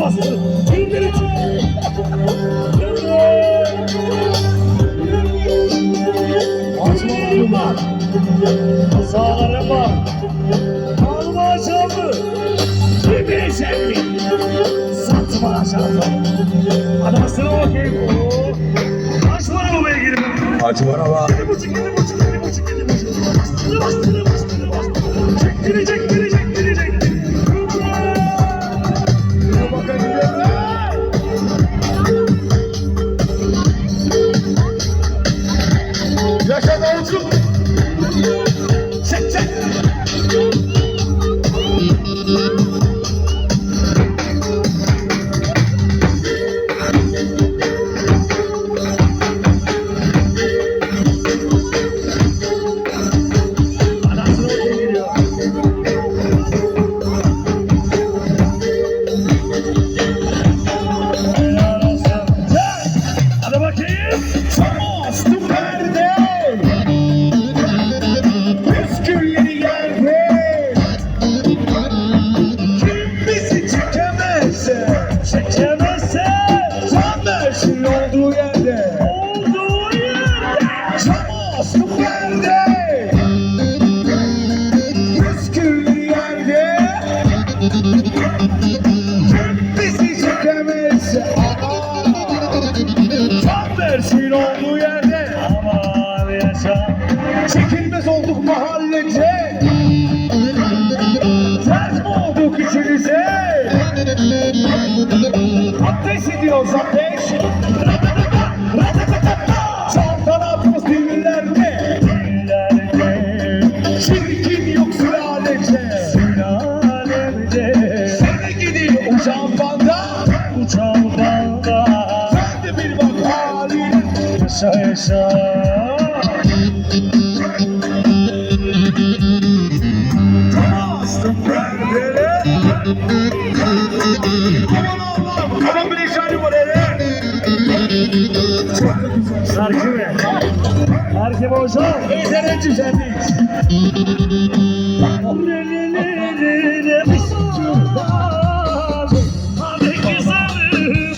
bastı. Çingiri Açmalarım var. Sağlarım var. Alma açıldı. Yemeğe sevdi. Satma açıldı. Adamsına bakayım. Kaç para bu beygir? Acı var ama. Yedi buçuk, yedi buçuk, Tam versin olduğu yerde. olduğu yerde. Bastım perde. Püskülleri yerde. Bizi çekemezse. Aa. Tam versin olduğu yerde. Aman yaşa. Çekilmez olduk mahallece Ters mi olduk içinize Ateş ediyoruz ateş Çirkin yok sülalece sülalemde, Seni gidi uçan fanda uçan dalga. Sen de bir bak haline Yaşa yaşa. Bastım perdele Aman Allah'ım Aman bir re. Hadi güzelim.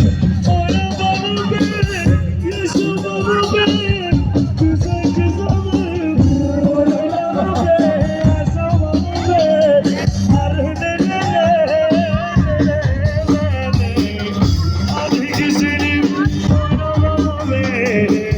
Oynamalı benim. Yaşamalı benim. Güzel güzelim. Oynamalı benim. Yaşamalı benim. Arı re re re re